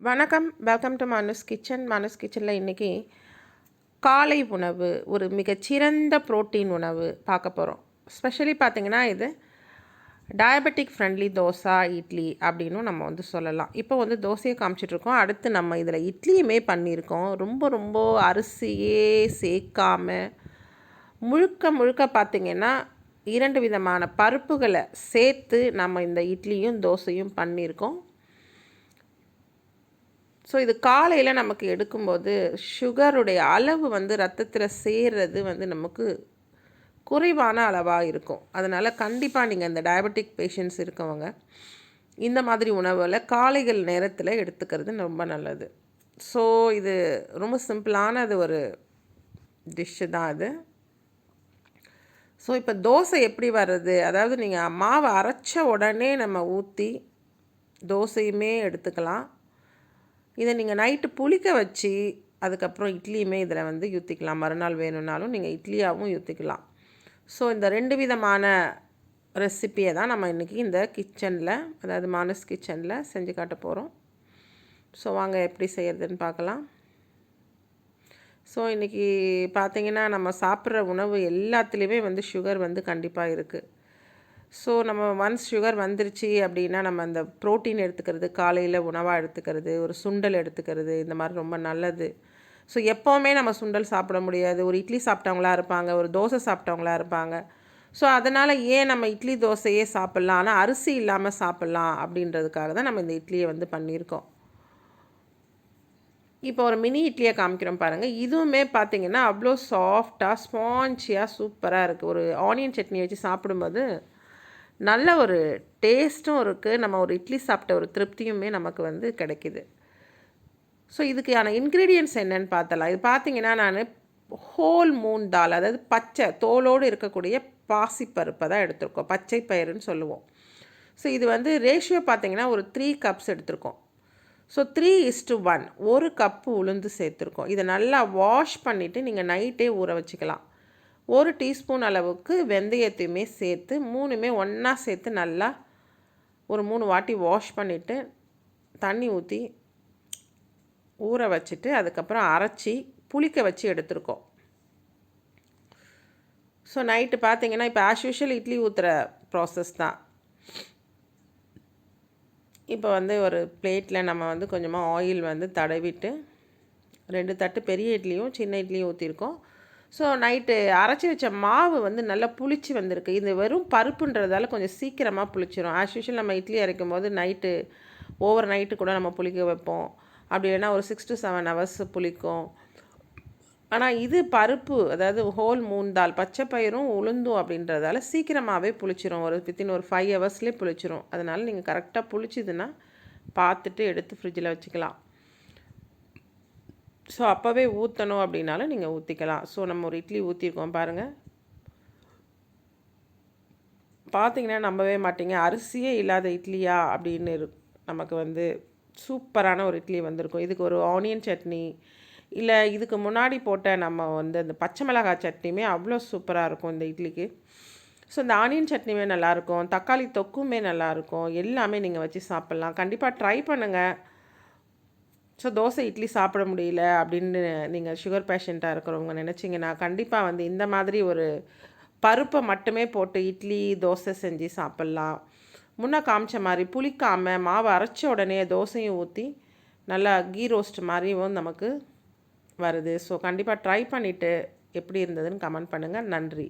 வணக்கம். Welcome to Manu's kitchen Manu's கிச்சனில் இன்றைக்கி காலை உணவு ஒரு மிகச்சிறந்த புரோட்டீன் உணவு பார்க்க போகிறோம் ஸ்பெஷலி பார்த்திங்கன்னா இது டயபெட்டிக் ஃப்ரெண்ட்லி தோசை இட்லி அப்படின்னும் நம்ம வந்து சொல்லலாம். இப்போ வந்து தோசையை காமிச்சிட்ருக்கோம் அடுத்து நம்ம இதில் இட்லியுமே பண்ணியிருக்கோம். ரொம்ப ரொம்ப அரிசியே சேர்க்காம முழுக்க முழுக்க பார்த்திங்கன்னா இரண்டு விதமான பருப்புகளை சேர்த்து நம்ம இந்த இட்லியும் தோசையும் பண்ணியிருக்கோம். ஸோ இது காலையில் நமக்கு எடுக்கும்போது சுகருடைய அளவு வந்து ரத்தத்தில் சேர்றது வந்து நமக்கு குறைவான அளவாக இருக்கும். அதனால் கண்டிப்பாக நீங்கள் இந்த டயபெட்டிக் பேஷண்ட்ஸ் இருக்கவங்க இந்த மாதிரி உணவில் காலைகள் நேரத்தில் எடுத்துக்கிறது ரொம்ப நல்லது. ஸோ இது ரொம்ப சிம்பிளானது ஒரு டிஷ்ஷு தான் அது. ஸோ இப்போ தோசை எப்படி வர்றது? அதாவது நீங்கள் மாவை அரைச்ச உடனே நம்ம ஊற்றி தோசையுமே எடுத்துக்கலாம். இதை நீங்கள் நைட்டு புளிக்க வச்சு அதுக்கப்புறம் இட்லியுமே இதில் வந்து ஊற்றிக்கலாம் மறுநாள் வேணும்னாலும் நீங்கள் இட்லியாகவும் ஊற்றிக்கலாம் ஸோ இந்த ரெண்டு விதமான ரெசிப்பியை தான் நம்ம இன்றைக்கி இந்த கிச்சனில் அதாவது மானஸ் கிச்சனில் செஞ்சு காட்ட போகிறோம் ஸோ வாங்க எப்படி செய்கிறதுன்னு பார்க்கலாம். ஸோ இன்றைக்கி பார்த்திங்கன்னா நம்ம சாப்பிட்ற உணவு எல்லாத்துலேயுமே வந்து சுகர் வந்து கண்டிப்பாக இருக்குது ஸோ நம்ம ஒன்ஸ் சுகர் வந்துருச்சு அப்படின்னா நம்ம அந்த ப்ரோட்டீன் எடுத்துக்கிறது காலையில் உணவாக எடுத்துக்கிறது ஒரு சுண்டல் எடுத்துக்கிறது இந்த மாதிரி ரொம்ப நல்லது. ஸோ எப்போவுமே நம்ம சுண்டல் சாப்பிட முடியாது. ஒரு இட்லி சாப்பிட்டவங்களா இருப்பாங்க ஒரு தோசை சாப்பிட்டவங்களா இருப்பாங்க. ஸோ அதனால் ஏன் நம்ம இட்லி தோசையே சாப்பிட்லாம்? ஆனால் அரிசி இல்லாமல் சாப்பிட்லாம் அப்படின்றதுக்காக தான் நம்ம இந்த இட்லியை வந்து பண்ணியிருக்கோம். இப்போ ஒரு மினி இட்லியை காமிக்கிறோம் பாருங்கள் இதுவுமே பார்த்திங்கன்னா அவ்வளோ சாஃப்டாக ஸ்பான்ச்சியாக சூப்பராக இருக்குது ஒரு ஆனியன் சட்னி வச்சு சாப்பிடும்போது நல்ல ஒரு டேஸ்ட்டும் இருக்குது நம்ம ஒரு இட்லி சாப்பிட்ட ஒரு திருப்தியுமே நமக்கு வந்து கிடைக்கிது. ஸோ இதுக்கான இன்க்ரீடியன்ட்ஸ் என்னென்னு பார்த்தலாம் இது பார்த்தீங்கன்னா நான் ஹோல் மூன் தால் அதாவது பச்சை தோலோடு இருக்கக்கூடிய பாசிப்பருப்பை தான் எடுத்திருக்கோம். பச்சை பயிறுன்னு சொல்லுவோம். ஸோ இது வந்து ரேஷியோ பார்த்தீங்கன்னா ஒரு த்ரீ கப்ஸ் எடுத்திருக்கோம். So three is to one ஒரு கப்பு உளுந்து சேர்த்துருக்கோம். இதை நல்லா வாஷ் பண்ணிவிட்டு நீங்கள் நைட்டே ஊற வச்சுக்கலாம். ஒரு டீஸ்பூன் அளவுக்கு வெந்தயத்தையுமே சேர்த்து மூணுமே ஒன்றா சேர்த்து நல்லா ஒரு மூணு வாட்டி வாஷ் பண்ணிவிட்டு தண்ணி ஊற்றி ஊற வச்சுட்டு அதுக்கப்புறம் அரைச்சி புளிக்க வச்சு எடுத்துருக்கோம். ஸோ நைட்டு பார்த்தீங்கன்னா இப்போ ஆஸ் யூஷுவல் இட்லி ஊற்றுற ப்ராசஸ் தான். இப்போ வந்து ஒரு பிளேட்டில் நம்ம வந்து கொஞ்சமாக ஆயில் வந்து தடவிட்டு ரெண்டு தட்டு பெரிய இட்லியும் சின்ன இட்லியும் ஊற்றிருக்கோம் ஸோ நைட்டு அரைச்சி வச்ச மாவு வந்து நல்லா புளிச்சு வந்திருக்கு. இது வெறும் பருப்புன்றதால கொஞ்சம் சீக்கிரமாக புளிச்சிரும். ஆஸ் யூஷுவல் நம்ம இட்லி அரைக்கும் போது நைட்டு ஓவர் நைட்டு கூட நம்ம புளிக்க வைப்போம். அப்படி இல்லைன்னா ஒரு சிக்ஸ் டு செவன் ஹவர்ஸ் புளிக்கும். ஆனால் இது பருப்பு அதாவது ஹோல் மூந்தால் பச்சை பயிரும் உளுந்தும் அப்படின்றதால சீக்கிரமாகவே புளிச்சிரும். ஒரு வித்தின் ஒரு ஃபைவ் ஹவர்ஸ்லேயே புளிச்சிரும். அதனால் நீங்கள் கரெக்டாக புளிச்சிதுன்னா பார்த்துட்டு எடுத்து ஃப்ரிட்ஜில் வச்சுக்கலாம். ஸோ அப்போவே ஊற்றணும் அப்படின்னாலும் நீங்கள் ஊற்றிக்கலாம் ஸோ நம்ம ஒரு இட்லி ஊற்றிருக்கோம் பாருங்கள் பார்த்தீங்கன்னா நம்பவே மாட்டீங்க. அரிசியே இல்லாத இட்லியா அப்படின்னு நமக்கு வந்து சூப்பரான ஒரு இட்லி வந்திருக்கும். இதுக்கு ஒரு ஆனியன் சட்னி இல்லை இதுக்கு முன்னாடி போட்ட நம்ம வந்து அந்த பச்சை மிளகாய் சட்னியுமே அவ்வளோ சூப்பராக இருக்கும் இந்த இட்லிக்கு. ஸோ இந்த ஆனியன் சட்னியுமே நல்லாயிருக்கும் தக்காளி தொக்குமே நல்லாயிருக்கும் எல்லாமே நீங்கள் வச்சு சாப்பிட்லாம். கண்டிப்பாக ட்ரை பண்ணுங்கள் ஸோ தோசை இட்லி சாப்பிட முடியல அப்படின்னு நீங்கள் சுகர் பேஷண்ட்டாக இருக்கிறவங்க நினச்சிங்கன்னா கண்டிப்பாக வந்து இந்த மாதிரி ஒரு பருப்பை மட்டுமே போட்டு இட்லி தோசை செஞ்சு சாப்பிட்லாம். முன்னே காமிச்ச மாதிரி புளிக்காமல் மாவு அரைச்ச உடனே தோசையும் ஊற்றி நல்லா கீ ரோஸ்ட் மாதிரியும் நமக்கு வருது. ஸோ கண்டிப்பாக ட்ரை பண்ணிவிட்டு எப்படி இருந்ததுன்னு கமெண்ட் பண்ணுங்கள் நன்றி.